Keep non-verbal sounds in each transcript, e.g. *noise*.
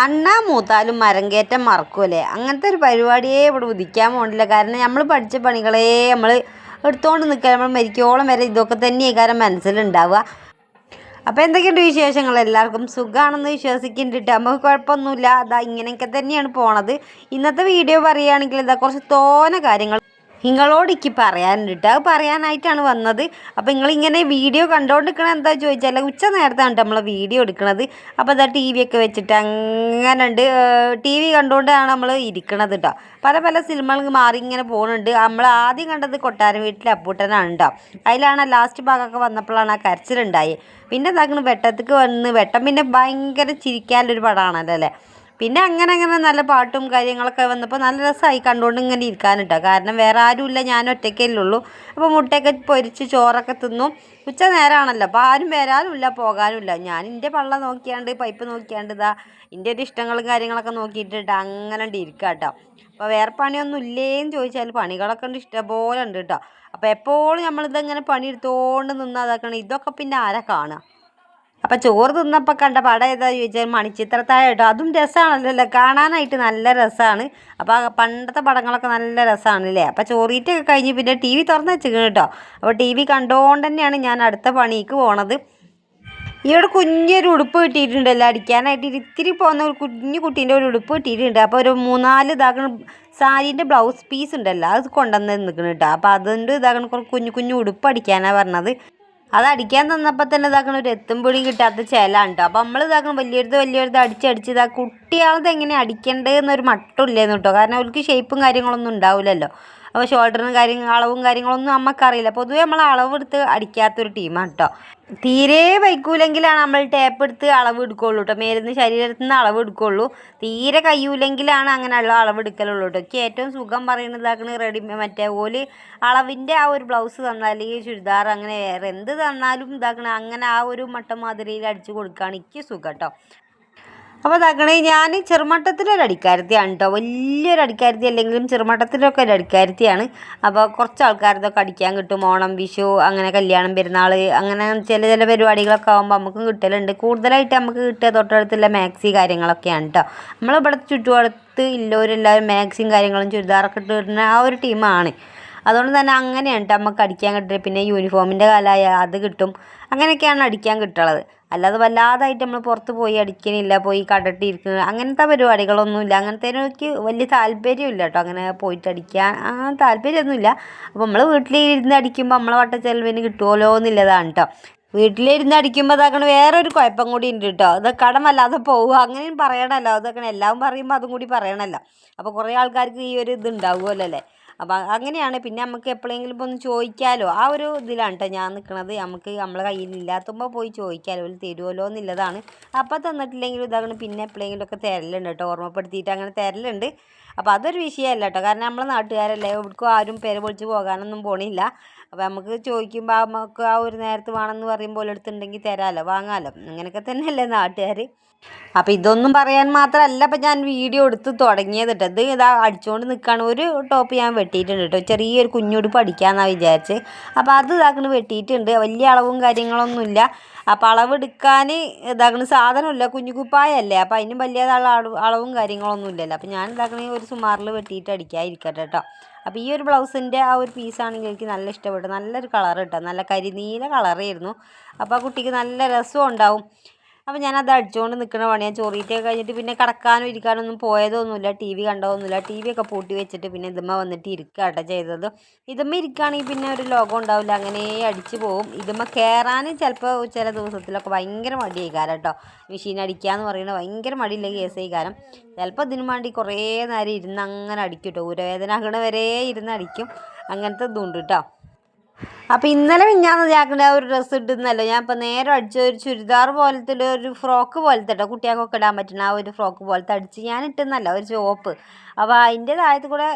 അണ്ണാ മൂത്താലും മരം കയറ്റം മറക്കൂലേ? അങ്ങനത്തെ ഒരു പരിപാടിയെ ഇവിടെ ഉദിക്കാൻ പോകണില്ല കാരണം നമ്മൾ പഠിച്ച പണികളെ നമ്മൾ എടുത്തുകൊണ്ട് നിൽക്കുക നമ്മൾ മരിക്കോളം വരെ ഇതൊക്കെ തന്നെയാണ് കാരണം മനസ്സിലുണ്ടാവുക. അപ്പോൾ എന്തൊക്കെയുണ്ട് വിശേഷങ്ങൾ? എല്ലാവർക്കും സുഖമാണെന്ന് വിശ്വസിക്കുന്നുണ്ട് നമുക്ക് കുഴപ്പമൊന്നുമില്ല. അതാ ഇങ്ങനെയൊക്കെ തന്നെയാണ് പോണത്. ഇന്നത്തെ വീഡിയോ പറയുകയാണെങ്കിൽ ഇതാ കുറച്ച് തോന കാര്യങ്ങൾ നിങ്ങളോട് എനിക്ക് പറയാനുണ്ട് അത് പറയാനായിട്ടാണ് വന്നത്. അപ്പോൾ നിങ്ങളിങ്ങനെ വീഡിയോ കണ്ടുകൊണ്ടിരിക്കണത് എന്താ ചോദിച്ചാൽ ഉച്ച നേരത്താണ് നമ്മൾ വീഡിയോ എടുക്കുന്നത് അപ്പോൾ അതാ ടി വി ഒക്കെ വെച്ചിട്ട് അങ്ങനെ ഉണ്ട് ടി വി കണ്ടുകൊണ്ടാണ് നമ്മൾ ഇരിക്കണത് കേട്ടോ പല പല സിനിമകൾ മാറി ഇങ്ങനെ പോകുന്നുണ്ട് നമ്മൾ ആദ്യം കണ്ടത് കൊട്ടാരം വീട്ടിലെ അപ്പൂട്ടനാണ് കേട്ടോ അതിലാണ് ലാസ്റ്റ് ഭാഗമൊക്കെ വന്നപ്പോഴാണ് ആ കരച്ചിലുണ്ടായത് പിന്നെ എന്താക്കണം വെട്ടത്തേക്ക് വന്ന് വെട്ടം പിന്നെ ഭയങ്കര ചിരിക്കാനുള്ളൊരു പടമാണല്ലോ അല്ലേ? പിന്നെ അങ്ങനെ അങ്ങനെ നല്ല പാട്ടും കാര്യങ്ങളൊക്കെ വന്നപ്പോൾ നല്ല രസമായി കണ്ടുകൊണ്ട് ഇങ്ങനെ ഇരിക്കാനുട്ടോ കാരണം വേറെ ആരുമില്ല ഞാൻ ഒറ്റയ്ക്കല്ലേ ഉള്ളൂ അപ്പോൾ മുട്ടയൊക്കെ പൊരിച്ച് ചോറൊക്കെ തിന്നു. ഉച്ച നേരമാണല്ലോ അപ്പോൾ ആരും വരാനുമില്ല പോകാനുമില്ല ഞാൻ എന്റെ പള്ള നോക്കിയാണ്ട് പൈപ്പ് നോക്കിയാണ്ട് ഇതാ എന്റെ ഒരു ഇഷ്ടങ്ങളും കാര്യങ്ങളൊക്കെ നോക്കിയിട്ട് അങ്ങനെ ഇരിക്കുക കേട്ടോ അപ്പോൾ വേറെ പണിയൊന്നും ഇല്ലേന്ന് ചോദിച്ചാൽ പണികളൊക്കെ ഉണ്ട് ഇഷ്ടംപോലെ ഉണ്ട് കേട്ടോ അപ്പോൾ എപ്പോഴും നമ്മളിതിങ്ങനെ പണിയെടുത്തോണ്ട് നിന്നാതാക്കണം ഇതൊക്കെ പിന്നെ ആരാ കാണുക അപ്പം ചോറ് തിന്നപ്പോൾ കണ്ട പടം ഏതാ ചോദിച്ചാൽ മണിച്ചിത്രത്താഴ കേട്ടോ. അതും രസമാണല്ലോ കാണാനായിട്ട് നല്ല രസമാണ് അപ്പോൾ പണ്ടത്തെ പടങ്ങളൊക്കെ നല്ല രസമാണല്ലേ അപ്പോൾ ചോറീറ്റൊക്കെ കഴിഞ്ഞ് പിന്നെ ടി വി തുറന്ന് വെച്ചിരിക്കണം കേട്ടോ. അപ്പോൾ ടി വി കണ്ടുകൊണ്ട് തന്നെയാണ് ഞാൻ അടുത്ത പണിക്ക് പോണത്. ഇവിടെ കുഞ്ഞൊരു ഉടുപ്പ് കിട്ടിയിട്ടുണ്ടല്ലോ അടിക്കാനായിട്ട് ഇത്തിരി പോകുന്ന ഒരു കുഞ്ഞു കുട്ടീന്റെ ഒരു ഉടുപ്പ് കിട്ടിയിട്ടുണ്ട്. അപ്പോൾ ഒരു മൂന്നാൽ ഇതാക്കണം സാരീന്റെ ബ്ലൗസ് പീസ് ഉണ്ടല്ലോ അത് കൊണ്ടുവന്ന് നിൽക്കണം കേട്ടോ. അപ്പോൾ അതുകൊണ്ട് ഇതാക്കണം കുഞ്ഞു കുഞ്ഞു ഉടുപ്പ് അടിക്കാനാണ് പറഞ്ഞത്. അത് അടിക്കാൻ തന്നപ്പോൾ തന്നെ ഇതാക്കണ ഒരു എത്തും പൊടിയും കിട്ടാത്ത ചില കേട്ടോ അപ്പോൾ നമ്മൾ ഇതാക്കണം വലിയൊരുത് വലിയൊരുത് അടിച്ചടിച്ച് ഇതാ കുട്ടികളത് എങ്ങനെ അടിക്കേണ്ടതെന്നൊരു മട്ടില്ലായിരുന്നു കേട്ടോ. കാരണം അവർക്ക് ഷേപ്പും കാര്യങ്ങളൊന്നും ഉണ്ടാവില്ലല്ലോ അപ്പോൾ ഷോൾഡറിനും കാര്യങ്ങൾ അളവും കാര്യങ്ങളൊന്നും നമുക്കറിയില്ല പൊതുവേ നമ്മൾ അളവെടുത്ത് അടിക്കാത്തൊരു ടീമാണ് കേട്ടോ തീരെ വൈക്കൂലെങ്കിലാണ് നമ്മൾ ടേപ്പ് എടുത്ത് അളവ് എടുക്കുള്ളൂ കേട്ടോ മേലിന്ന് ശരീരത്തിൽ നിന്ന് അളവ് എടുക്കുള്ളൂ. തീരെ കയ്യൂലെങ്കിലാണ് അങ്ങനെയുള്ള അളവ് എടുക്കലുള്ളൂ കേട്ടോ എനിക്ക് ഏറ്റവും സുഖം പറയുന്നതാക്കണ റെഡി മറ്റേ ഓൽ അളവിന്റെ ആ ഒരു ബ്ലൗസ് തന്നാൽ അല്ലെങ്കിൽ ചുരിദാർ അങ്ങനെ വേറെ എന്ത് തന്നാലും ഇതാക്കണ അങ്ങനെ ആ ഒരു മട്ടം മാതിരിയിൽ അടിച്ച് കൊടുക്കുകയാണ് എനിക്ക് സുഖം കേട്ടോ അപ്പോൾ ഇതാക്കണേ ഞാൻ ചെറുമട്ടത്തിലൊരു അടിക്കാരത്തിയാണ് കേട്ടോ വലിയൊരു അടിക്കാരത്തി അല്ലെങ്കിലും ചെറുമട്ടത്തിലൊക്കെ ഒരു അടിക്കാരത്തിയാണ്. അപ്പോൾ കുറച്ച് ആൾക്കാരതൊക്കെ അടിക്കാൻ കിട്ടും. ഓണം വിഷു അങ്ങനെ കല്യാണം പെരുന്നാൾ അങ്ങനെ ചില ചില പരിപാടികളൊക്കെ ആകുമ്പോൾ നമുക്കും കിട്ടലുണ്ട്. കൂടുതലായിട്ട് നമുക്ക് കിട്ടുക തൊട്ടടുത്തുള്ള മാക്സി കാര്യങ്ങളൊക്കെയാണ് കേട്ടോ നമ്മളിവിടെ ചുറ്റുപാടത്ത് ഇല്ലവരെല്ലാവരും മാക്സിയും കാര്യങ്ങളും ചുരിദാറൊക്കെ ഇട്ട് വരുന്ന ആ ഒരു ടീമാണ്. അതുകൊണ്ട് തന്നെ അങ്ങനെയാണ് ട്ടോ നമുക്ക് അടിക്കാൻ കിട്ടുക പിന്നെ യൂണിഫോമിന്റെ കാലമായ അത് കിട്ടും. അങ്ങനെയൊക്കെയാണ് അടിക്കാൻ കിട്ടുള്ളത് അല്ലാതെ വല്ലാതായിട്ട് നമ്മൾ പുറത്ത് പോയി അടിക്കണില്ല പോയി കടട്ടിയിരിക്കുക അങ്ങനത്തെ പരിപാടികളൊന്നുമില്ല. അങ്ങനത്തേനൊക്കെ വലിയ താല്പര്യമില്ല കേട്ടോ അങ്ങനെ പോയിട്ട് അടിക്കാൻ ആ താല്പര്യമൊന്നുമില്ല. അപ്പോൾ നമ്മൾ വീട്ടിലിരുന്ന് അടിക്കുമ്പോൾ നമ്മളെ വട്ട ചെലവിന് കിട്ടുമല്ലോ എന്നുള്ളതാണ് കേട്ടോ വീട്ടിലിരുന്ന് അടിക്കുമ്പോൾ അതാക്കണ വേറൊരു കുഴപ്പം കൂടി ഉണ്ട് കേട്ടോ അത് കടമല്ലാതെ പോവുക അങ്ങനെയും പറയണമല്ലോ അതൊക്കെ എല്ലാം പറയുമ്പോൾ അതും കൂടി പറയണമല്ലോ അപ്പോൾ കുറേ ആൾക്കാർക്ക് ഈ ഒരു ഇത് ഉണ്ടാവുമല്ലോ അല്ലേ? അപ്പം അങ്ങനെയാണ്. പിന്നെ നമുക്ക് എപ്പോഴെങ്കിലും ഇപ്പോൾ ഒന്ന് ചോദിക്കാമല്ലോ ആ ഒരു ഇതിലാണ് കേട്ടോ ഞാൻ നിൽക്കുന്നത് നമുക്ക് നമ്മളെ കയ്യിൽ ഇല്ലാത്തുമ്പോൾ പോയി ചോദിക്കാമല്ലോ ഒരു തരുമല്ലോ എന്നുള്ളതാണ്. അപ്പോൾ തന്നിട്ടില്ലെങ്കിൽ ഇതാണ് പിന്നെ എപ്പോഴെങ്കിലും ഒക്കെ തരലുണ്ട് കേട്ടോ ഓർമ്മപ്പെടുത്തിയിട്ട് അങ്ങനെ തരലുണ്ട്. അപ്പോൾ അതൊരു വിഷയമല്ല കേട്ടോ കാരണം നമ്മളെ നാട്ടുകാരല്ലേ. എവിടേക്കും ആരും പേര് പൊളിച്ച് പോകാനൊന്നും പോണില്ല. അപ്പോൾ നമുക്ക് ചോദിക്കുമ്പോൾ നമുക്ക് ആ ഒരു നേരത്ത് വേണമെന്ന് പറയുമ്പോൾ എടുത്തുണ്ടെങ്കിൽ തരാമല്ലോ വാങ്ങാമല്ലോ അങ്ങനെയൊക്കെ തന്നെയല്ലേ നാട്ടുകാർ അപ്പോൾ ഇതൊന്നും പറയാൻ മാത്രമല്ല അപ്പം ഞാൻ വീഡിയോ എടുത്ത് തുടങ്ങിയത് കേട്ടോ ഇത് ഇതാ അടിച്ചുകൊണ്ട് നിൽക്കുകയാണ് ഒരു ടോപ്പ് ഞാൻ വെട്ടിയിട്ടുണ്ട് കേട്ടോ ചെറിയൊരു കുഞ്ഞുടുപ്പ് അടിക്കാമെന്നാണ് വിചാരിച്ച്. അപ്പോൾ അത് ഇതാക്കണ് വെട്ടിയിട്ടുണ്ട്. വലിയ അളവും കാര്യങ്ങളൊന്നുമില്ല. അപ്പോൾ അളവെടുക്കാൻ ഇതാക്കണ സാധനമില്ല കുഞ്ഞു കുപ്പായല്ലേ അപ്പം അതിന് വലിയ അളവ് കാര്യങ്ങളൊന്നും ഇല്ലല്ലോ. അപ്പം ഞാൻ ഇതാക്കണ ഒരു സുമാറിൽ വെട്ടിയിട്ട് അടിക്കാതിരിക്കട്ടെ കേട്ടോ അപ്പോൾ ഈ ഒരു ബ്ലൗസിന്റെ ആ ഒരു പീസാണെങ്കിൽ എനിക്ക് നല്ല ഇഷ്ടപ്പെട്ടു. നല്ലൊരു കളർ കേട്ടോ നല്ല കരിനീല കളറായിരുന്നു. അപ്പോൾ ആ കുട്ടിക്ക് നല്ല രസവും ഉണ്ടാവും അപ്പോൾ ഞാനത് അടിച്ചുകൊണ്ട് നിൽക്കുന്ന പണിയാണ് ചോറിയിട്ടൊക്കെ കഴിഞ്ഞിട്ട് പിന്നെ കിടക്കാനും ഇരിക്കാനൊന്നും പോയതൊന്നുമില്ല ടി വി കണ്ടതൊന്നുമില്ല. ടി വി ഒക്കെ പൂട്ടി വെച്ചിട്ട് പിന്നെ ഇതുമ്മ വന്നിട്ട് ഇരിക്കുക കേട്ടോ ചെയ്തത്. ഇതുമ്മ ഇരിക്കുകയാണെങ്കിൽ പിന്നെ ഒരു ലോകം ഉണ്ടാവില്ല അങ്ങനെ അടിച്ച് പോകും. ഇതുമ്മ കയറാനും ചിലപ്പോൾ ചില ദിവസത്തിലൊക്കെ ഭയങ്കര മടിയായിക്കാരം കേട്ടോ. മെഷീൻ അടിക്കുക എന്ന് പറയുന്നത് ഭയങ്കര മടിയില്ല കേസ് കാരം ചിലപ്പോൾ ഇതിനു വേണ്ടി കുറേ നേരം ഇരുന്ന് അങ്ങനെ അടിക്കും കേട്ടോ. ഉരവേദന ആകണ വരെ ഇരുന്ന് അടിക്കും. അങ്ങനത്തെ ഇതുണ്ട് കേട്ടോ. അപ്പോൾ ഇന്നലെ മിഞ്ഞാന്ന് ജാക്കിന്റെ ആ ഒരു ഡ്രസ്സ് ഇട്ടുന്നല്ലോ ഞാൻ ഇപ്പോൾ നേരെ അടിച്ച ഒരു ചുരിദാർ പോലത്തെ ഒരു ഫ്രോക്ക് പോലത്തെ കേട്ടോ കുട്ടികൾക്കൊക്കെ ഇടാൻ പറ്റുന്ന ആ ഒരു ഫ്രോക്ക് പോലത്തെ അടിച്ച് ഞാൻ ഇട്ടുന്നല്ല ഒരു ചോപ്പ് അപ്പോൾ അതിന്റെ താഴത്ത് കൂടെ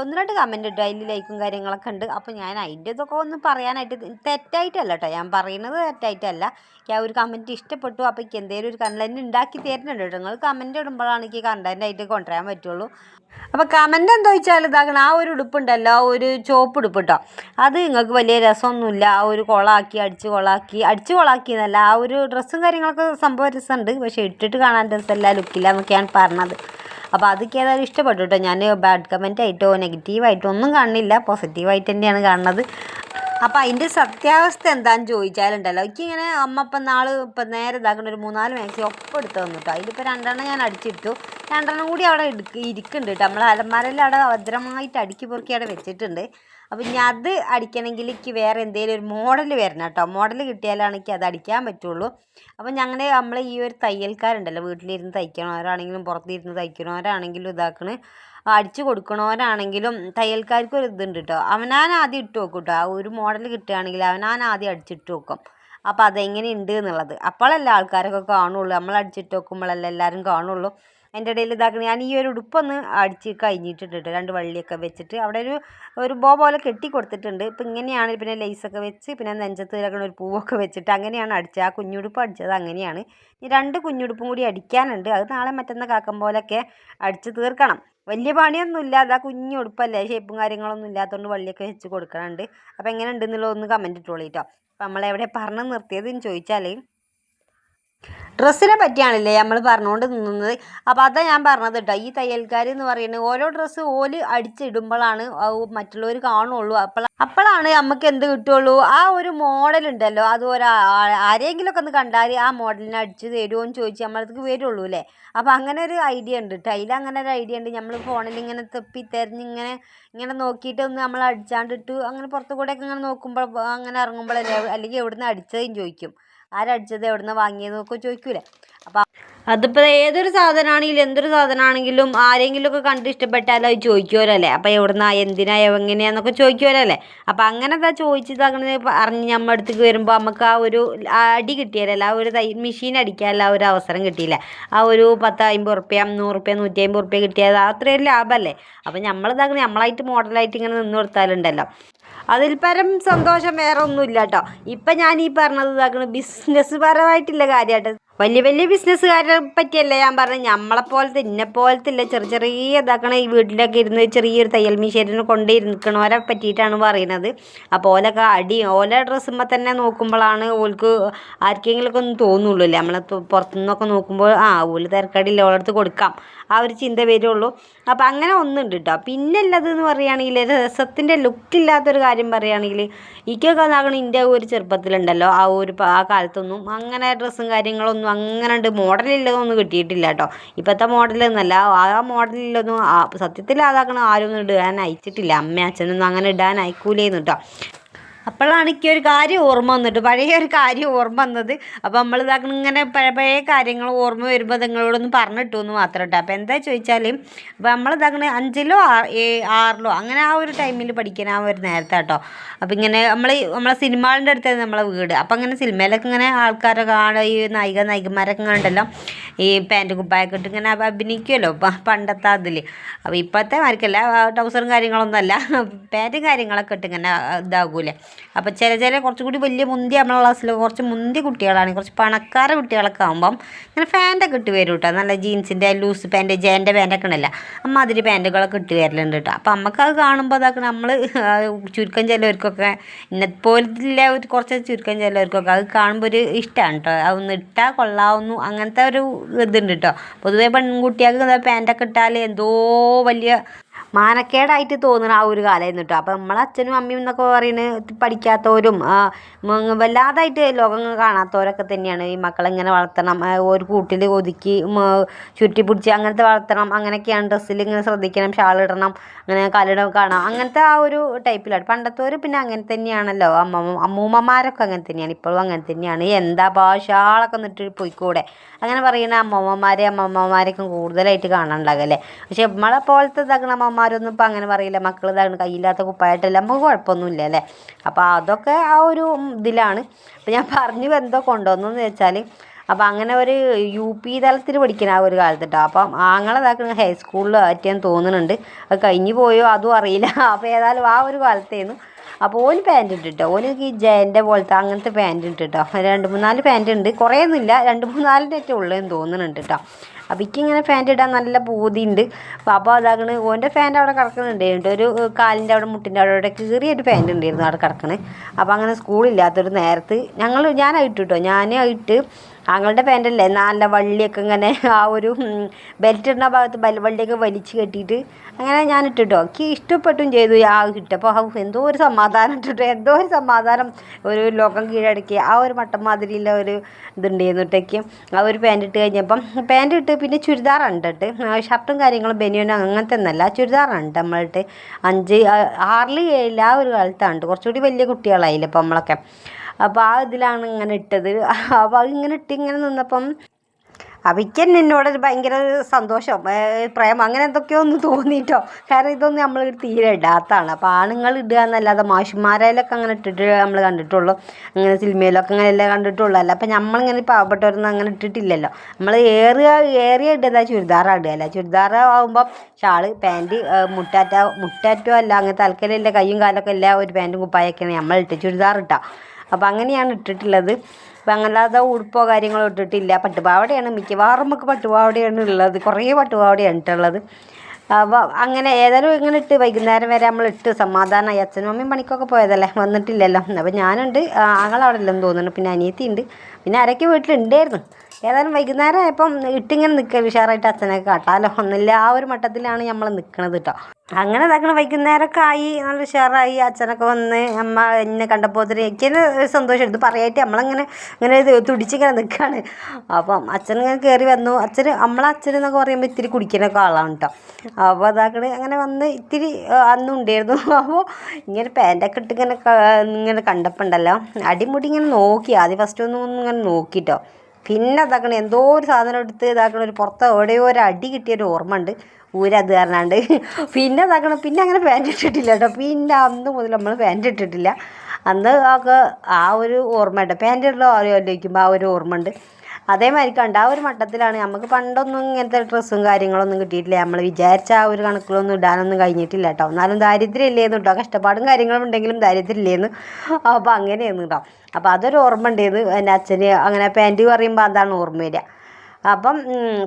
ഒന്ന് രണ്ട് കമന്റ് ഇട്ടു. അതിൽ ലൈക്കും കാര്യങ്ങളൊക്കെ ഉണ്ട്. അപ്പോൾ ഞാൻ അതിന്റെ ഇതൊക്കെ ഒന്ന് പറയാനായിട്ട് തെറ്റായിട്ടല്ല കേട്ടോ ഞാൻ പറയുന്നത് തെറ്റായിട്ടല്ല. ആ ഒരു കമന്റ് ഇഷ്ടപ്പെട്ടു. അപ്പോൾ എനിക്ക് എന്തെങ്കിലും ഒരു കണ്ടന്റ് ഉണ്ടാക്കി തരുന്നുണ്ട് കേട്ടോ നിങ്ങൾ കമന്റ് ഇടുമ്പോഴാണ് എനിക്ക് കണ്ടന്റ് ആയിട്ട് കൊണ്ടുവരാൻ പറ്റുള്ളൂ. അപ്പോൾ കമന്റ് എന്താ വെച്ചാൽ ഇതാക്കണം ആ ഒരു ഉടുപ്പുണ്ടല്ലോ ഒരു ചോപ്പ് ഉടുപ്പ് കേട്ടോ അത് നിങ്ങൾക്ക് വലിയ രസമൊന്നുമില്ല. ആ ഒരു കൊളാക്കി അടിച്ച് കൊളാക്കി. അടിച്ച് കൊളാക്കി എന്നല്ല ആ ഒരു ഡ്രസ്സും കാര്യങ്ങളൊക്കെ സംഭവം രസമുണ്ട്. പക്ഷേ ഇട്ടിട്ട് കാണാൻ രസമല്ല. ലുക്കില്ല എന്നൊക്കെയാണ് പറഞ്ഞത്. അപ്പോൾ അതൊക്കെ ഏതായാലും ഇഷ്ടപ്പെട്ടു കേട്ടോ. ഞാൻ ബാഡ് കമന്റ് ആയിട്ടോ നെഗറ്റീവായിട്ടോ ഒന്നും കാണുന്നില്ല പോസിറ്റീവായിട്ട് തന്നെയാണ് കാണുന്നത്. അപ്പോൾ അതിന്റെ സത്യാവസ്ഥ എന്താണെന്ന് ചോദിച്ചാലുണ്ടല്ലോ. എനിക്കിങ്ങനെ അമ്മ ഇപ്പം നാൾ ഇപ്പം നേരെ ഇതാക്കുന്ന ഒരു മൂന്നാൽ മാക്സി ഒപ്പം എടുത്ത് തന്നു കേട്ടോ. അതിലിപ്പോൾ രണ്ടെണ്ണം ഞാൻ അടിച്ചിട്ടു. രണ്ടെണ്ണം കൂടി അവിടെ ഇരിക്കുന്നുണ്ട് കേട്ടോ. നമ്മൾ അലമാരയിൽ അവിടെ ഭദ്രമായിട്ട് അടുക്കി പൊറുക്കി അവിടെ വെച്ചിട്ടുണ്ട്. അപ്പം ഇനി അത് അടിക്കണമെങ്കിൽ എനിക്ക് വേറെ എന്തെങ്കിലും ഒരു മോഡൽ വരണം കേട്ടോ. മോഡൽ കിട്ടിയാലാണ് എനിക്ക് അത് അടിക്കാൻ പറ്റുള്ളൂ. അപ്പോൾ ഞങ്ങൾ നമ്മൾ ഈ ഒരു തയ്യൽക്കാരുണ്ടല്ലോ വീട്ടിലിരുന്ന് തയ്ക്കണവരാണെങ്കിലും പുറത്തിരുന്ന് തയ്ക്കണവരാണെങ്കിലും ഇതാക്കണ്. അടിച്ചു കൊടുക്കണവരാണെങ്കിലും തയ്യൽക്കാർക്ക് ഒരു ഇതുണ്ട് കേട്ടോ. അവനാൻ ആദ്യം ഇട്ട് നോക്കും കേട്ടോ. ആ ഒരു മോഡൽ കിട്ടുകയാണെങ്കിൽ അവനാൻ ആദ്യം അടിച്ചിട്ട് നോക്കും അപ്പോൾ അതെങ്ങനെ ഉണ്ട് എന്നുള്ളത്. അപ്പോഴല്ല ആൾക്കാരൊക്കെ കാണുള്ളൂ. നമ്മൾ അടിച്ചിട്ട് നോക്കുമ്പോഴല്ല എല്ലാവരും കാണുള്ളൂ. അതിന്റെ ഇടയിൽ ഇതാക്കണം ഞാൻ ഈ ഒരു ഉടുപ്പൊന്ന് അടിച്ച് കഴിഞ്ഞിട്ടുണ്ട് രണ്ട് വള്ളിയൊക്കെ വെച്ചിട്ട് അവിടെ ഒരു ഒരു ബോ പോലെ കെട്ടി കൊടുത്തിട്ടുണ്ട്. ഇപ്പം ഇങ്ങനെയാണ് പിന്നെ ലേസൊക്കെ വെച്ച് പിന്നെ നെഞ്ചത്ത് ഇതാക്കണ ഒരു പൂവൊക്കെ വെച്ചിട്ട് അങ്ങനെയാണ് അടിച്ചത്. ആ കുഞ്ഞുടുപ്പ് അടിച്ചത് അങ്ങനെയാണ്. ഈ രണ്ട് കുഞ്ഞുടുപ്പും കൂടി അടിക്കാനുണ്ട്. അത് നാളെ മറ്റന്ന കാക്കം പോലെയൊക്കെ അടിച്ച് തീർക്കണം. വലിയ പണിയൊന്നും ഇല്ലാതെ കുഞ്ഞു ഉടുപ്പല്ലേ ഷേപ്പും കാര്യങ്ങളൊന്നും ഇല്ലാത്തതുകൊണ്ട് വള്ളിയൊക്കെ വെച്ച് കൊടുക്കണുണ്ട്. അപ്പോൾ എങ്ങനെ ഉണ്ടെന്നുള്ളത് ഒന്ന് കമന്റ് ഇട്ടോളൂ കേട്ടോ. അപ്പോൾ നമ്മളെവിടെ പറഞ്ഞു നിർത്തിയതെന്ന് ചോദിച്ചാൽ ഡ്രസ്സിനെ പറ്റിയാണല്ലേ നമ്മൾ പറഞ്ഞുകൊണ്ട് നിന്നത്. അപ്പോൾ അതാ ഞാൻ പറഞ്ഞത് കേട്ടോ ഈ തയ്യൽക്കാർ എന്ന് പറയുന്നത് ഓരോ ഡ്രസ്സ് ഓൽ അടിച്ചിടുമ്പോഴാണ് മറ്റുള്ളവർ കാണുള്ളൂ. അപ്പോൾ അപ്പോഴാണ് നമുക്ക് എന്ത് കിട്ടുള്ളൂ? ആ ഒരു മോഡൽ ഉണ്ടല്ലോ. അത് ഒരു ആരെങ്കിലുമൊക്കെ ഒന്ന് കണ്ടാൽ ആ മോഡലിനെ അടിച്ച് തരുമോ എന്ന് ചോദിച്ച് നമ്മളടുത്തേക്ക് വരുള്ളൂ അല്ലേ? അപ്പോൾ അങ്ങനെ ഒരു ഐഡിയ ഉണ്ട് കേട്ടോ അതിൽ അങ്ങനെ ഒരു ഐഡിയ ഉണ്ട്. നമ്മൾ ഫോണിൽ ഇങ്ങനെ തെപ്പി തെരഞ്ഞ് ഇങ്ങനെ ഇങ്ങനെ നോക്കിയിട്ട് ഒന്ന് നമ്മൾ അടിച്ചാണ്ടിട്ട് അങ്ങനെ പുറത്തു കൂടെയൊക്കെ ഇങ്ങനെ നോക്കുമ്പോൾ അങ്ങനെ ഇറങ്ങുമ്പോഴല്ലേ? അല്ലെങ്കിൽ എവിടുന്ന് അടിച്ചതെന്ന് ചോദിക്കും. ആരടിച്ചത് എവിടുന്ന് വാങ്ങിയതെന്നൊക്കെ ചോദിക്കൂലേ? അപ്പോൾ അതിപ്പോൾ ഏതൊരു സാധനമാണെങ്കിലും എന്തൊരു സാധനമാണെങ്കിലും ആരെങ്കിലുമൊക്കെ കണ്ട് ഇഷ്ടപ്പെട്ടാലോ അത് ചോദിക്കുമല്ലോ അപ്പോൾ എവിടുന്നാ എന്തിനാ എങ്ങനെയാന്നൊക്കെ ചോദിക്കുമല്ലോ അപ്പോൾ അങ്ങനെ എന്താ ചോദിച്ചത് അങ്ങനെ അറിഞ്ഞ് നമ്മൾ അടുത്തേക്ക് വരുമ്പോൾ നമുക്ക് ആ ഒരു അടി കിട്ടിയാലല്ല ആ ഒരു തൈ മെഷീൻ അടിക്കാനുള്ള ആ ഒരു അവസരം കിട്ടിയില്ല? ആ ഒരു പത്ത് അമ്പത് ഉറുപ്പ്യ നൂറ് ഉറുപ്പ്യ നൂറ്റി അമ്പത് ഉറുപ്പ്യ കിട്ടിയത് അത്രയും ലാഭമല്ലേ അപ്പോൾ നമ്മളിതാക്കണേ നമ്മളായിട്ട് മോഡലായിട്ട് ഇങ്ങനെ നിന്ന് കൊടുത്താലുണ്ടല്ലോ. അതിൽ പരം സന്തോഷം വേറെ ഒന്നുമില്ല കേട്ടോ. ഇപ്പം ഞാൻ ഈ പറഞ്ഞത് ഇതാക്കണ ബിസിനസ് പരമായിട്ടുള്ള കാര്യമായിട്ട് വലിയ വലിയ ബിസിനസ്സുകാരെ പറ്റിയല്ല ഞാൻ പറഞ്ഞത്. നമ്മളെ പോലത്തെ ഇന്നെ പോലത്തെ ഇല്ല ചെറിയ ചെറിയ ഇതാക്കണ ഈ വീട്ടിലൊക്കെ ഇരുന്ന് ചെറിയൊരു തയ്യൽ മെഷീനിന് കൊണ്ടിരിക്കണവരെ പറ്റിയിട്ടാണ് പറയുന്നത്. അപ്പോൾ ഓലൊക്കെ അടി ഓല ഡ്രസ്സുമ്പോൾ തന്നെ നോക്കുമ്പോഴാണ് ഓൾക്ക് ആർക്കെങ്കിലുമൊക്കെ ഒന്നും തോന്നുള്ളൂ അല്ലേ നമ്മളെ പുറത്തുനിന്നൊക്കെ നോക്കുമ്പോൾ ആ ഓൽ തിരക്കടില്ല ഓളടുത്ത് കൊടുക്കാം. ആ ഒരു ചിന്ത വരുള്ളൂ. അപ്പോൾ അങ്ങനെ ഒന്നുണ്ട് കേട്ടോ പിന്നെ ഉള്ളത് എന്ന് പറയുകയാണെങ്കിൽ രസത്തിന്റെ ലുക്കില്ലാത്തൊരു കാര്യം പറയുകയാണെങ്കിൽ എനിക്കൊക്കെ അതാകണം എന്റെ ഒരു ചെറുപ്പത്തിലുണ്ടല്ലോ. ആ ഒരു ആ കാലത്തൊന്നും അങ്ങനെ ഡ്രസ്സും കാര്യങ്ങളൊന്നും അങ്ങനെ ഉണ്ട് മോഡലില്ലതൊന്നും കിട്ടിയിട്ടില്ല കേട്ടോ ഇപ്പോഴത്തെ മോഡലൊന്നുമല്ല. ആ മോഡലിലൊന്നും സത്യത്തിൽ അതാക്കണം ആരും ഒന്നും ഇടാൻ അയച്ചിട്ടില്ല അമ്മ അച്ഛനൊന്നും അങ്ങനെ ഇടാൻ അയക്കൂലേന്ന് കേട്ടോ അപ്പോഴാണ് എനിക്ക് ഒരു കാര്യം ഓർമ്മ വന്നിട്ട് പഴയ ഒരു കാര്യം ഓർമ്മ വന്നത്. അപ്പോൾ നമ്മൾ ഇതാക്കണം ഇങ്ങനെ പഴയ പഴയ കാര്യങ്ങൾ ഓർമ്മ വരുമ്പോൾ നിങ്ങളോടൊന്ന് പറഞ്ഞിട്ടു എന്ന് മാത്രം കേട്ടോ അപ്പോൾ എന്താ ചോദിച്ചാൽ അപ്പോൾ നമ്മൾ ഇതാക്കണ അഞ്ചിലോ ആറിലോ അങ്ങനെ ആ ഒരു ടൈമിൽ പഠിക്കാൻ ആ ഒരു നേരത്തെ കേട്ടോ അപ്പോൾ ഇങ്ങനെ നമ്മൾ നമ്മളെ സിനിമകളുടെ അടുത്തായിരുന്നു നമ്മളെ വീട്. അപ്പോൾ അങ്ങനെ സിനിമയിലൊക്കെ ഇങ്ങനെ ആൾക്കാരെ കാണുക ഈ നായിക നായികമാരൊക്കെ കണ്ടല്ലോ ഈ പാന്റ് കുപ്പായൊക്കെ ഇട്ട് ഇങ്ങനെ അഭിനയിക്കുമല്ലോ പണ്ടത്തെ അതിൽ അപ്പോൾ ഇപ്പോഴത്തെ മാർക്കല്ല ട്രൗസറും കാര്യങ്ങളൊന്നും അല്ല. *laughs* പാന്റും കാര്യങ്ങളൊക്കെ ഇട്ട് ഇങ്ങനെ ഇതാകൂലേ അപ്പോൾ ചില ചില കുറച്ചും കൂടി വലിയ മുന്തിയ നമ്മളെ ക്ലാസ്സിൽ കുറച്ച് മുന്തിയ കുട്ടികളാണ്. കുറച്ച് പണക്കാര കുട്ടികളൊക്കെ ആകുമ്പം ഇങ്ങനെ പാന്റൊക്കെ ഇട്ട് വരും കേട്ടോ നല്ല ജീൻസിന്റെ ലൂസ് പാന്റ് ജേന്റെ പാന്റൊക്കെ അമ്മ അതിൽ പാന്റുകളൊക്കെ ഇട്ട് വരലുണ്ട് കേട്ടോ അപ്പോൾ നമുക്ക് അത് കാണുമ്പോൾ അതൊക്കെ നമ്മൾ ചുരുക്കം ചിലവർക്കൊക്കെ ഇന്നപ്പോലുള്ള ഒരു കുറച്ച് ചുരുക്കം ചിലവർക്കൊക്കെ അത് കാണുമ്പോൾ ഒരു ഇഷ്ടമാണ് കേട്ടോ അതൊന്ന് ഇട്ടാൽ കൊള്ളാവുന്നു. അങ്ങനത്തെ ഒരു ഇതുണ്ട് കേട്ടോ പൊതുവേ പെൺകുട്ടികൾക്ക് പാന്റൊക്കെ ഇട്ടാൽ എന്തോ വലിയ മാനക്കേടായിട്ട് തോന്നുന്ന ആ ഒരു കാലമായിരുന്നു കേട്ടോ അപ്പം നമ്മളെ അച്ഛനും അമ്മയും എന്നൊക്കെ പറയുന്നത് പഠിക്കാത്തവരും വല്ലാതായിട്ട് ലോകം കാണാത്തവരൊക്കെ തന്നെയാണ്. ഈ മക്കളെ ഇങ്ങനെ വളർത്തണം ഒരു കൂട്ടിൽ ഒതുക്കി ചുറ്റി പിടിച്ച് അങ്ങനത്തെ വളർത്തണം. അങ്ങനെയൊക്കെയാണ് ഡ്രസ്സിൽ ഇങ്ങനെ ശ്രദ്ധിക്കണം. ഷാളിടണം അങ്ങനെ കാലിടം കാണാം. അങ്ങനത്തെ ആ ഒരു ടൈപ്പിലാണ്. പണ്ടത്തവർ പിന്നെ അങ്ങനെ തന്നെയാണല്ലോ. അമ്മ അമ്മൂമ്മമാരൊക്കെ അങ്ങനെ തന്നെയാണ്. ഇപ്പോഴും അങ്ങനെ തന്നെയാണ്. എന്താ ഷാളൊക്കെ എന്നിട്ട് പോയിക്കൂടെ? അങ്ങനെ പറയുന്ന അമ്മമ്മമാരെ അമ്മമ്മമാരെയൊക്കെ കൂടുതലായിട്ട് കാണാനുണ്ടാകല്ലേ പക്ഷെ നമ്മളെ പോലത്തെ ഇതാക്കണ അമ്മമാരൊന്നും ഇപ്പം അങ്ങനെ പറയില്ല. മക്കൾ ഇതാണ് കയ്യില്ലാത്ത കുപ്പായിട്ടല്ല. നമുക്ക് കുഴപ്പമൊന്നുമില്ല അല്ലേ? അപ്പോൾ അതൊക്കെ ആ ഒരു ഇതിലാണ്. അപ്പം ഞാൻ പറഞ്ഞു എന്തോ കൊണ്ടുവന്നെന്ന് വെച്ചാൽ അപ്പോൾ അങ്ങനെ ഒരു യു പി തലത്തിൽ പഠിക്കണം ആ ഒരു കാലത്ത് കേട്ടോ അപ്പം ആങ്ങളെ ഇതാക്കുന്ന ഹൈസ്കൂളിൽ ആറ്റിയാൻ തോന്നുന്നുണ്ട് അത് കഴിഞ്ഞു പോയോ? അതും അറിയില്ല. അപ്പോൾ ഏതായാലും ആ ഒരു കാലത്തേന്നു. അപ്പോൾ ഓന് പാന്റ് ഇട്ടിട്ടോ? ഓന് ഈ ജയന്റെ പോലത്തെ അങ്ങനത്തെ പാന്റ് ഇട്ടിട്ടോ? രണ്ട് മൂന്നാൽ പാന്റ് ഉണ്ട് കുറേയൊന്നുമില്ല. രണ്ട് മൂന്നാലിന്റെ ഏറ്റവും ഉള്ളതെന്ന് തോന്നുന്നുണ്ട് കേട്ടോ അപ്പോൾ എനിക്കിങ്ങനെ ഫാന്റ് ഇടാൻ നല്ല ബോധിയുണ്ട് അപ്പോൾ അതാകണ് ഓന്റെ ഫാന്റ് അവിടെ കിടക്കുന്നുണ്ട് കിടക്കുന്നുണ്ടായിരുന്നു ഒരു കാലിന്റെ അവിടെ മുട്ടിന്റെ അവിടെ അവിടെ കീറിയൊരു ഫാന്റ് ഉണ്ടായിരുന്നു അവിടെ കിടക്കണേ. അപ്പോൾ അങ്ങനെ സ്കൂളില്ലാത്തൊരു നേരത്ത് ഞങ്ങൾ ഞാനായിട്ട് കേട്ടോ ഞാനായിട്ട് ആങ്ങളുടെ പാന്റല്ലേ നല്ല വള്ളിയൊക്കെ ഇങ്ങനെ ആ ഒരു ബെൽറ്റ് ഇടുന്ന ഭാഗത്ത് വള്ളിയൊക്കെ വലിച്ചു കെട്ടിയിട്ട് അങ്ങനെ ഞാൻ ഇട്ടിട്ടോ എനിക്ക് ഇഷ്ടപ്പെട്ടും ചെയ്തു. ആ ഇട്ടപ്പോൾ എന്തോ ഒരു സമാധാനം ഇട്ടിട്ടോ എന്തോ ഒരു സമാധാനം ഒരു ലോകം കീഴടക്കി ആ ഒരു മട്ടം മാതിരിയുള്ള ഒരു ഇതുണ്ടായിരുന്നു ഇട്ടേക്ക് ആ ഒരു പാന്റ് ഇട്ട് കഴിഞ്ഞപ്പം പാന്റ് ഇട്ട് പിന്നെ ചുരിദാറുണ്ട് ഇട്ട് ഷർട്ടും കാര്യങ്ങളും ബനിയനും അങ്ങനത്തെ ഒന്നല്ല. ചുരിദാറുണ്ട് നമ്മളിട്ട് അഞ്ച് ആറിൽ ഏഴിൽ ആ ഒരു കാലത്താണ് കുറച്ചുകൂടി വലിയ കുട്ടികളായില്ലേ ഇപ്പം നമ്മളൊക്കെ. അപ്പോൾ ആ ഇതിലാണ് ഇങ്ങനെ ഇട്ടത്. *laughs* അപ്പോൾ അത് ഇങ്ങനെ ഇട്ട് ഇങ്ങനെ നിന്നപ്പം അവയ്ക്ക് തന്നെ എന്നോട് ഭയങ്കര സന്തോഷം. പ്രേമം. അങ്ങനെ എന്തൊക്കെയോ ഒന്ന് തോന്നിയിട്ടോ കാരണം ഇതൊന്നും നമ്മൾ തീരെ ഇടാത്തതാണ് അപ്പോൾ ആണുങ്ങൾ ഇടുക എന്നല്ലാതെ മാഷുമാരയിലൊക്കെ അങ്ങനെ ഇട്ടിട്ട് നമ്മൾ കണ്ടിട്ടുള്ളൂ. അങ്ങനെ സിനിമയിലൊക്കെ അങ്ങനെ എല്ലാം കണ്ടിട്ടുള്ളൂ. അല്ല അപ്പം നമ്മളിങ്ങനെ പാവപ്പെട്ടവരൊന്നും അങ്ങനെ ഇട്ടിട്ടില്ലല്ലോ. നമ്മൾ ഏറിയ ഏറിയ ഇടുക. ചുരിദാർ ഇടുകയല്ല ചുരിദാർ ആകുമ്പോൾ ഷാൾ പാന്റ് മുട്ടാറ്റ മുട്ടാറ്റോ അല്ല അങ്ങനെ തൽക്കലില്ല കയ്യും കാലൊക്കെ എല്ലാം ഒരു പാന്റും കുപ്പായൊക്കെയാണ് നമ്മൾ ഇട്ടാൽ അപ്പോൾ അങ്ങനെയാണ് ഇട്ടിട്ടുള്ളത്. അപ്പം അങ്ങനല്ലാതെ ഉടുപ്പോ കാര്യങ്ങളോ ഇട്ടിട്ടില്ല. പട്ടുപാവാടയാണ്. മിക്കവാറും നമുക്ക് പട്ടുപാവാടയാണ് ഉള്ളത്. കുറേ പട്ടുപാവാടയാണ് ഇട്ടുള്ളത്. അപ്പോൾ അങ്ങനെ ഏതായാലും ഇങ്ങനെ ഇട്ട് വൈകുന്നേരം വരെ നമ്മൾ ഇട്ട് സമാധാനമായി അച്ഛനും അമ്മയും പണിക്കൊക്കെ പോയതല്ലേ? വന്നിട്ടില്ലല്ലോ. അപ്പോൾ ഞാനുണ്ട്. ആങ്ങളവിടെ ഇല്ലെന്ന് തോന്നുന്നു. പിന്നെ അനിയത്തി ഉണ്ട് പിന്നെ ആരൊക്കെ വീട്ടിലുണ്ടായിരുന്നു? ഏതായാലും വൈകുന്നേരം ആയപ്പം ഇട്ടിങ്ങനെ നിൽക്കുക ഉഷാറായിട്ട് അച്ഛനൊക്കെ കാട്ടാലോ ഒന്നില്ല ആ ഒരു മട്ടത്തിലാണ് നമ്മൾ നിൽക്കണത് കേട്ടോ അങ്ങനെ ഇതാക്കണ വൈകുന്നേരമൊക്കെ ആയി നല്ല ഉഷാറായി. അച്ഛനൊക്കെ വന്ന് അമ്മ എന്നെ കണ്ടപ്പോൾ എനിക്ക് തന്നെ ഒരു സന്തോഷം. ഇത് പറയായിട്ട് നമ്മളങ്ങനെ ഇങ്ങനെ തുടിച്ചിങ്ങനെ നിൽക്കുകയാണ് അപ്പം അച്ഛൻ ഇങ്ങനെ കയറി വന്നു. അച്ഛൻ നമ്മളെ അച്ഛൻ എന്നൊക്കെ പറയുമ്പോൾ ഇത്തിരി കുടിക്കാനൊക്കെ ആളാണ് കേട്ടോ അപ്പോൾ അതാക്കണ അങ്ങനെ വന്ന് ഇത്തിരി അന്നും ഉണ്ടായിരുന്നു. *laughs* അപ്പോൾ ഇങ്ങനെ പാന്റൊക്കെ ഇട്ട് ഇങ്ങനെ ഇങ്ങനെ കണ്ടപ്പോൾ ഉണ്ടല്ലോ അടിമുടി ഇങ്ങനെ നോക്കി. ആദ്യം ഫസ്റ്റ് ഒന്നും ഇങ്ങനെ നോക്കിട്ടോ പിന്നെ ഇതാക്കണ എന്തോ ഒരു സാധനം എടുത്ത് ഇതാക്കണ ഒരു പുറത്ത് എവിടെയോ ഒരു അടി കിട്ടിയൊരു ഓർമ്മ ഉണ്ട് ഊരത് കാരണാണ്ട്. പിന്നെ ഇതാക്കണം പിന്നെ അങ്ങനെ പാന്റ് ഇട്ടിട്ടില്ല കേട്ടോ. പിന്നെ അന്ന് മുതൽ നമ്മൾ പാന്റ് ഇട്ടിട്ടില്ല. അന്ന് ആ ഒരു ഓർമ്മ ഉണ്ട് പാന്റ് ഇടലോ ആലോചിക്കുമ്പോൾ ആ ഒരു ഓർമ്മ ഉണ്ട് അതേമാതിരി കണ്ട ആ ഒരു മട്ടത്തിലാണ്. നമുക്ക് പണ്ടൊന്നും ഇങ്ങനത്തെ ഡ്രസ്സും കാര്യങ്ങളൊന്നും കിട്ടിയിട്ടില്ല. നമ്മൾ വിചാരിച്ച ആ ഒരു കണക്കിലൊന്നും ഇടാനൊന്നും കഴിഞ്ഞിട്ടില്ല കേട്ടോ എന്നാലും ദാരിദ്ര്യം ഇല്ലേന്ന് കേട്ടോ കഷ്ടപ്പാടും കാര്യങ്ങളും ഉണ്ടെങ്കിലും ദാരിദ്ര്യം ഇല്ലേന്ന് അപ്പോൾ അങ്ങനെയായിരുന്നു കേട്ടോ അപ്പോൾ അതൊരു ഓർമ്മ ഉണ്ടായിരുന്നു എന്റെ അച്ഛന് അങ്ങനെ പാന്റ് പറയുമ്പോൾ അതാണ് ഓർമ്മ വരിക. അപ്പം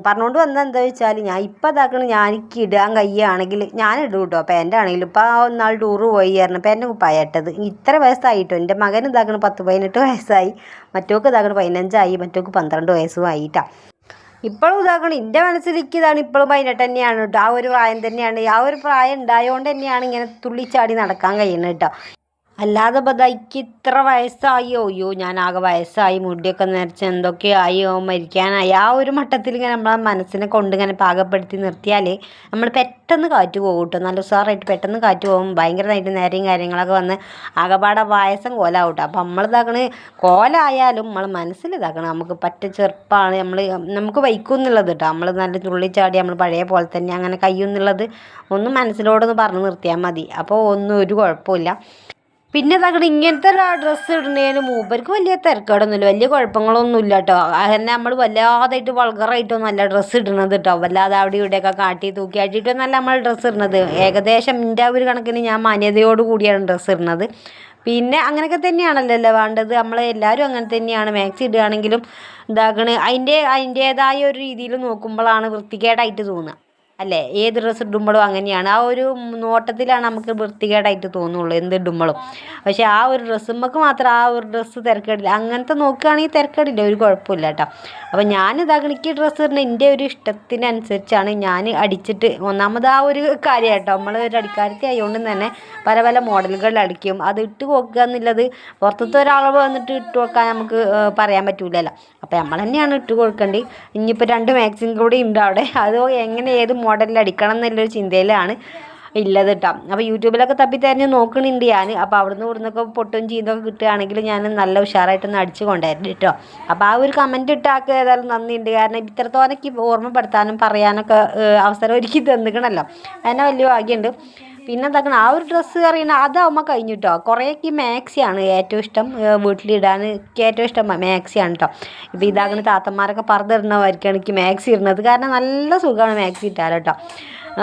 പറഞ്ഞുകൊണ്ട് വന്നത് എന്താ വെച്ചാൽ ഞാൻ ഇപ്പം ഇതാക്കണ ഞാൻ എനിക്ക് ഇടാൻ കഴിയുകയാണെങ്കിൽ ഞാൻ ഇടും കേട്ടോ ആണെങ്കിലും ഇപ്പം ഒന്നാൾ ടൂറ് പോയി ആയിരുന്നു പാന്റ് കുപ്പായിട്ടത് ഇത്ര വയസ്സായിട്ടോ? എന്റെ മകൻ ഇതാക്കണ പത്ത് പതിനെട്ട് വയസ്സായി. മറ്റോക്ക് ഇതാക്കണ പതിനഞ്ചായി മറ്റോക്ക് പന്ത്രണ്ട് വയസ്സും ആയിട്ടാണ് ഇപ്പോഴും ഇതാക്കണം എന്റെ മനസ്സിലേക്ക് ഇതാണ് ഇപ്പോഴും പതിനെട്ട് തന്നെയാണ് കേട്ടോ ആ ഒരു പ്രായം തന്നെയാണ്. ആ ഒരു പ്രായം ഉണ്ടായതുകൊണ്ട് തന്നെയാണ് ഇങ്ങനെ തുള്ളിച്ചാടി നടക്കാൻ കഴിയുന്നത് കേട്ടോ അല്ലാതെ ഇക്ക് ഇത്ര വയസ്സായോ? അയ്യോ ഞാൻ ആകെ വയസ്സായി. മുടിയൊക്കെ നരച്ച് എന്തൊക്കെയായോ? മരിക്കാനായി. ആ ഒരു മട്ടത്തിൽ ഇങ്ങനെ നമ്മളെ മനസ്സിനെ കൊണ്ട് ഇങ്ങനെ പാകപ്പെടുത്തി നിർത്തിയാൽ നമ്മൾ പെട്ടെന്ന് കാറ്റ് പോകും കേട്ടോ. നല്ല ഉഷാറായിട്ട് പെട്ടെന്ന് കാറ്റ് പോകും. ഭയങ്കരമായിട്ട് നേരെയും കാര്യങ്ങളൊക്കെ വന്ന് ആകെപ്പാടെ വയസ്സം കോലാവും കേട്ടോ. അപ്പം നമ്മൾ ഇതാക്കണ കോലായാലും നമ്മൾ മനസ്സിൽ ഇതാക്കണം. നമുക്ക് പറ്റ ചെറുപ്പമാണ് നമ്മൾ നമുക്ക് വൈക്കും എന്നുള്ളത് കേട്ടോ. നമ്മൾ നല്ല തുള്ളിച്ചാടി നമ്മൾ പഴയ പോലെ തന്നെ അങ്ങനെ കയ്യുന്നുള്ളത് ഒന്ന് മനസ്സിലോടൊന്ന് പറഞ്ഞ് നിർത്തിയാൽ മതി. അപ്പോൾ ഒന്നും ഒരു കുഴപ്പമില്ല പിന്നെ തകട് ഇങ്ങനത്തെ ഡ്രസ്സ് ഇടുന്നതിന് മൂപ്പർക്ക് വലിയ തിരക്കേടൊന്നുമില്ല. വലിയ കുഴപ്പങ്ങളൊന്നുമില്ല കേട്ടോ അങ്ങനെ നമ്മൾ വല്ലാതായിട്ട് വൾഗറായിട്ടൊന്നും അല്ല ഡ്രസ്സ് ഇടുന്നത് കേട്ടോ വല്ലാതെ അവിടെ ഇവിടെയൊക്കെ കാട്ടി തൂക്കി ആട്ടിയിട്ടൊന്നല്ല നമ്മൾ ഡ്രസ്സ് ഇടുന്നത്. ഏകദേശം എന്റെ ഒരു കണക്കിന് ഞാൻ മാന്യതയോട് കൂടിയാണ് ഡ്രസ്സ് ഇടുന്നത്. പിന്നെ അങ്ങനെയൊക്കെ തന്നെയാണല്ലോ വേണ്ടത്. നമ്മൾ എല്ലാവരും അങ്ങനെ തന്നെയാണ്. മാക്സി ഇടുകയാണെങ്കിലും ഇതാക്കണ്. അതിന്റെ അതിന്റേതായ ഒരു രീതിയിൽ നോക്കുമ്പോഴാണ് വൃത്തികേടായിട്ട് തോന്നുക. അല്ലേ? ഏത് ഡ്രസ്സ് ഇടുമ്പോഴും അങ്ങനെയാണ്. ആ ഒരു നോട്ടത്തിലാണ് നമുക്ക് വൃത്തികേടായിട്ട് തോന്നുള്ളൂ എന്ത് ഇടുമ്പോഴും. പക്ഷേ ആ ഒരു ഡ്രസ്സ് ഡ്രസ്സുമ്മക്ക് മാത്രം ആ ഒരു ഡ്രസ്സ് തിരക്കേടില്ല. അങ്ങനത്തെ നോക്കുകയാണെങ്കിൽ തിരക്കേടില്ല. ഒരു കുഴപ്പമില്ല കേട്ടോ. അപ്പോൾ ഞാൻ ഇതാ എനിക്ക് ഡ്രസ്സ് ഇടുന്ന എന്റെ ഒരു ഇഷ്ടത്തിനനുസരിച്ചാണ് ഞാൻ അടിച്ചിട്ട് ഒന്നാമത് ആ ഒരു കാര്യം കേട്ടോ. നമ്മൾ ഒരു അടിക്കാരത്തി ആയതുകൊണ്ട് തന്നെ പല പല മോഡലുകളിൽ അടിക്കും. അത് ഇട്ട് നോക്കുക എന്നുള്ളത് പുറത്തത്തെ ഒരാൾ വന്നിട്ട് ഇട്ട് നോക്കാൻ നമുക്ക് പറയാൻ പറ്റൂലല്ലോ. അപ്പോൾ നമ്മൾ തന്നെയാണ് ഇട്ട് കൊടുക്കേണ്ടത് ഇനിയിപ്പോൾ രണ്ട് മാക്സിൻ കൂടി ഉണ്ട് അവിടെ. അത് എങ്ങനെ ഏത് മോഡലിൽ അടിക്കണം എന്നുള്ളൊരു ചിന്തയിലാണ് ഇല്ലത് കേട്ടോ അപ്പോൾ യൂട്യൂബിലൊക്കെ തപ്പി തിരഞ്ഞ് നോക്കണുണ്ട് ഞാൻ അപ്പോൾ അവിടുന്ന് ഇവിടുന്നൊക്കെ പൊട്ടും ചീന്തൊക്കെ കിട്ടുകയാണെങ്കിൽ ഞാൻ നല്ല ഉഷാറായിട്ടൊന്ന് അടിച്ച് കൊണ്ടുവരുന്നുണ്ട് കേട്ടോ അപ്പോൾ ആ ഒരു കമന്റ് ഇട്ടാക്കുക ഏതായാലും നന്ദിയുണ്ട്. കാരണം ഇത്രത്തോനൊക്കെ ഓർമ്മപ്പെടുത്താനും പറയാനൊക്കെ അവസരം ഒരുക്കി തന്നിക്കണമല്ലോ അതിനെ വലിയ ഭാഗ്യമുണ്ട് പിന്നെ എന്താക്കണം ആ ഒരു ഡ്രസ്സ് അറിയണ അതാവുമ്പോൾ കഴിഞ്ഞു കേട്ടോ കുറേയൊക്കെ മാക്സിയാണ് ഏറ്റവും ഇഷ്ടം വീട്ടിലിടാൻ എനിക്ക് ഏറ്റവും ഇഷ്ടം മാക്സിയാണ് കേട്ടോ ഇപ്പോൾ ഇതാകുന്ന താത്തന്മാരൊക്കെ പറഞ്ഞിടണമായിരിക്കും എനിക്ക് മാക്സി ഇടുന്നത്. കാരണം നല്ല സുഖമാണ് മാക്സി ഇട്ടാൽ കേട്ടോ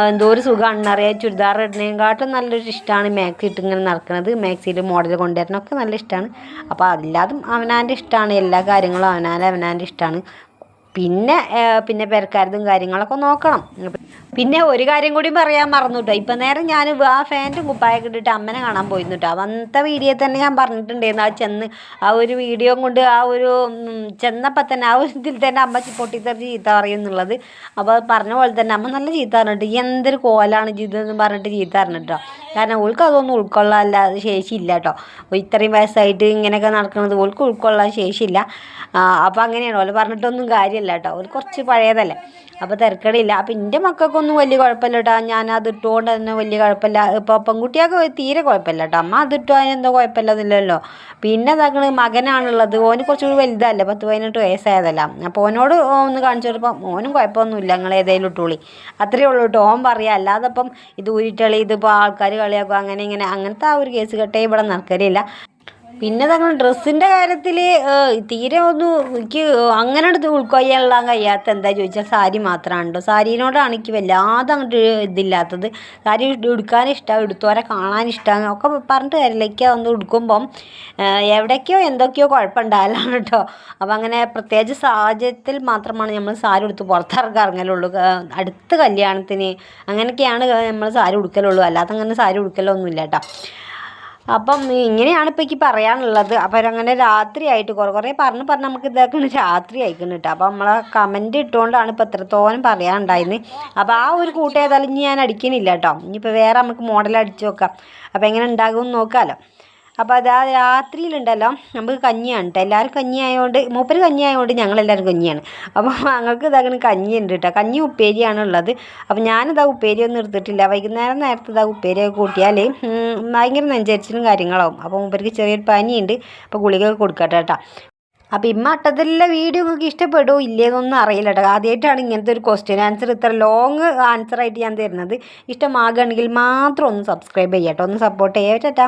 എന്തോ ഒരു സുഖമാണ് അറിയാം ചുരിദാർ ഇടുന്നതിനെക്കാട്ടും നല്ലൊരു ഇഷ്ടമാണ് മാക്സി ഇട്ട് ഇങ്ങനെ നടക്കുന്നത് മാക്സിയിൽ മോഡൽ കൊണ്ടുവരണമൊക്കെ നല്ല ഇഷ്ടമാണ് അപ്പോൾ അതില്ലാതും അവനാന്റെ ഇഷ്ടമാണ് എല്ലാ കാര്യങ്ങളും അവനാൽ അവനാന്റെ ഇഷ്ടമാണ് പിന്നെ പിന്നെ പെരക്കാരതും കാര്യങ്ങളൊക്കെ നോക്കണം. പിന്നെ ഒരു കാര്യം കൂടി പറയാൻ മറന്നു കേട്ടോ ഇപ്പം നേരം ഞാൻ ആ ഫാന്റും കുപ്പായൊക്കെ ഇട്ടിട്ട് അമ്മനെ കാണാൻ പോയിരുന്നു കേട്ടോ അന്നത്തെ വീഡിയോ തന്നെ ഞാൻ പറഞ്ഞിട്ടുണ്ടായിരുന്നു. ആ ചെന്ന് ആ ഒരു വീഡിയോ കൊണ്ട് ആ ഒരു ചെന്നപ്പോൾ തന്നെ ആ ഒരു ഇതിൽ തന്നെ അമ്മ പൊട്ടിത്തെറിച്ച് ചീത്ത പറയും എന്നുള്ളത്. അപ്പോൾ പറഞ്ഞ പോലെ തന്നെ അമ്മ നല്ല ചീത്ത പറഞ്ഞിട്ട് എന്തൊരു കോലാണ് ചെയ്തതെന്ന് പറഞ്ഞിട്ട് ചീത്ത പറഞ്ഞിട്ടോ. കാരണം ഓൾക്ക് അതൊന്നും ഉൾക്കൊള്ളാല്ല ശേഷിയില്ല കേട്ടോ ഇത്രയും വയസ്സായിട്ട് ഇങ്ങനെയൊക്കെ നടക്കുന്നത് ഓൾക്ക് ഉൾക്കൊള്ളാൻ ശേഷിയില്ല. അപ്പോൾ അങ്ങനെയാണ്. ഓൽ പറഞ്ഞിട്ടൊന്നും കാര്യമില്ല കേട്ടോ ഓൾ കുറച്ച് പഴയതല്ലേ. അപ്പോൾ തിരക്കടിയില്ല അപ്പോൾ എന്റെ മക്കൾക്കൊന്നും വലിയ കുഴപ്പമില്ല കേട്ടോ ഞാൻ അത് ഇട്ടുകൊണ്ട് തന്നെ വലിയ കുഴപ്പമില്ല ഇപ്പോൾ പെൺകുട്ടിയൊക്കെ തീരെ കുഴപ്പമില്ല കേട്ടോ അമ്മ അത് ഇട്ടു അതിനെന്തോ കുഴപ്പമില്ലാതില്ലല്ലോ പിന്നെ അതാക്കണ് മകനാണുള്ളത്. ഓന് കുറച്ചുകൂടി വലുതല്ലേ. പത്ത് പതിനെട്ട് വയസ്സായതല്ല. അപ്പോൾ ഓനോട് ഒന്ന് കാണിച്ചു കൊടുപ്പം ഓനും കുഴപ്പമൊന്നുമില്ല നിങ്ങൾ ഏതെങ്കിലും ഇട്ടുള്ളി അത്രയേ ഉള്ളൂ കേട്ടോ ഓൻ പറയാം. അല്ലാതെ ഇപ്പം ഇത് ഊരിട്ടളി ഇതിപ്പോൾ ആൾക്കാർ കളിയാക്കും. അങ്ങനെ ഇങ്ങനെ. അങ്ങനത്തെ ആ ഒരു കേസ് കെട്ടേ ഇവിടെ നടക്കലില്ല. പിന്നെ തങ്ങൾ ഡ്രസ്സിന്റെ കാര്യത്തിൽ തീരെ ഒന്നും എനിക്ക് അങ്ങനെ എടുത്ത് ഉൾക്കൊള്ളാൻ കഴിയാത്ത എന്താ ചോദിച്ചാൽ സാരി മാത്രമാണ് കേട്ടോ സാരീനോടാണ് എനിക്ക് വല്ലാതെ അങ്ങോട്ട് ഇതില്ലാത്തത്. സാരി ഉടുക്കാൻ ഇഷ്ടമാണ് എടുത്തോരെ കാണാൻ ഇഷ്ടമാണ് ഒക്കെ പറഞ്ഞിട്ട് കാര്യമില്ല ഒന്ന് ഉടുക്കുമ്പം. എവിടേക്കോ എന്തൊക്കെയോ കുഴപ്പമുണ്ടാകലാണ് കേട്ടോ. അപ്പോൾ അങ്ങനെ പ്രത്യേകിച്ച് സാഹചര്യത്തിൽ മാത്രമാണ് നമ്മൾ സാരി ഉടുത്ത് പുറത്തിറങ്ങി ഇറങ്ങലുള്ളൂ. അടുത്ത കല്യാണത്തിന് അങ്ങനെയൊക്കെയാണ് നമ്മൾ സാരി ഉടുക്കലുള്ളൂ. അല്ലാതെ അങ്ങനെ സാരി ഉടുക്കലൊന്നുമില്ല കേട്ടോ. അപ്പം ഇങ്ങനെയാണ് ഇപ്പോൾ എനിക്ക് പറയാനുള്ളത്. അപ്പം അങ്ങനെ രാത്രിയായിട്ട് കുറേ കുറേ പറഞ്ഞ് പറഞ്ഞ് നമുക്ക് ഇതാക്കണ രാത്രി ആയിക്കണം കേട്ടോ അപ്പം നമ്മളെ കമന്റ് ഇട്ടുകൊണ്ടാണ് ഇപ്പോൾ എത്രത്തോളം പറയാനുണ്ടായിരുന്നത് അപ്പോൾ ആ ഒരു കൂട്ടം ഇനി ഞാൻ അടിക്കണില്ല കേട്ടോ ഇനിയിപ്പോൾ വേറെ നമുക്ക് മോഡൽ അടിച്ച് നോക്കാം. അപ്പോൾ എങ്ങനെ ഉണ്ടാകുമെന്ന് നോക്കാമല്ലോ അപ്പോൾ അത് ആ രാത്രിയിലുണ്ടല്ലോ. നമുക്ക് കഞ്ഞിയാണ് കേട്ടോ എല്ലാവരും കഞ്ഞി ആയതുകൊണ്ട് മൂപ്പര് കഞ്ഞി ആയതുകൊണ്ട് ഞങ്ങളെല്ലാവരും കഞ്ഞിയാണ്. അപ്പോൾ ഞങ്ങൾക്ക് ഇതാകണ കഞ്ഞി ഉണ്ട് കേട്ടോ കഞ്ഞി ഉപ്പേരിയാണ് ഉള്ളത്. അപ്പോൾ ഞാനിതാ ഉപ്പേരി ഒന്നും എടുത്തിട്ടില്ല. വൈകുന്നേരം നേരത്തെ ഇതാ ഉപ്പേരിയൊക്കെ കൂട്ടിയാൽ ഭയങ്കര നെഞ്ചരിച്ചിലും കാര്യങ്ങളാവും. അപ്പോൾ മൂപ്പർക്ക് ചെറിയൊരു പനിയുണ്ട്. അപ്പോൾ ഗുളിക കൊടുക്കട്ടെ കേട്ടോ അപ്പോൾ ഇമ്മ അട്ടത്തിലുള്ള വീഡിയോ നിങ്ങൾക്ക് ഇഷ്ടപ്പെടുമോ ഇല്ലേന്നൊന്നും അറിയില്ല കേട്ടോ ആദ്യമായിട്ടാണ് ഇങ്ങനത്തെ ഒരു ക്വസ്റ്റ്യൻ ആൻസർ ഇത്ര ലോങ് ആൻസർ ആയിട്ട് ഞാൻ തരുന്നത്. ഇഷ്ടമാകുകയാണെങ്കിൽ മാത്രം ഒന്ന് സബ്സ്ക്രൈബ് ചെയ്യാം കേട്ടോ ഒന്ന് സപ്പോർട്ട് ചെയ്യാം ചേട്ടാ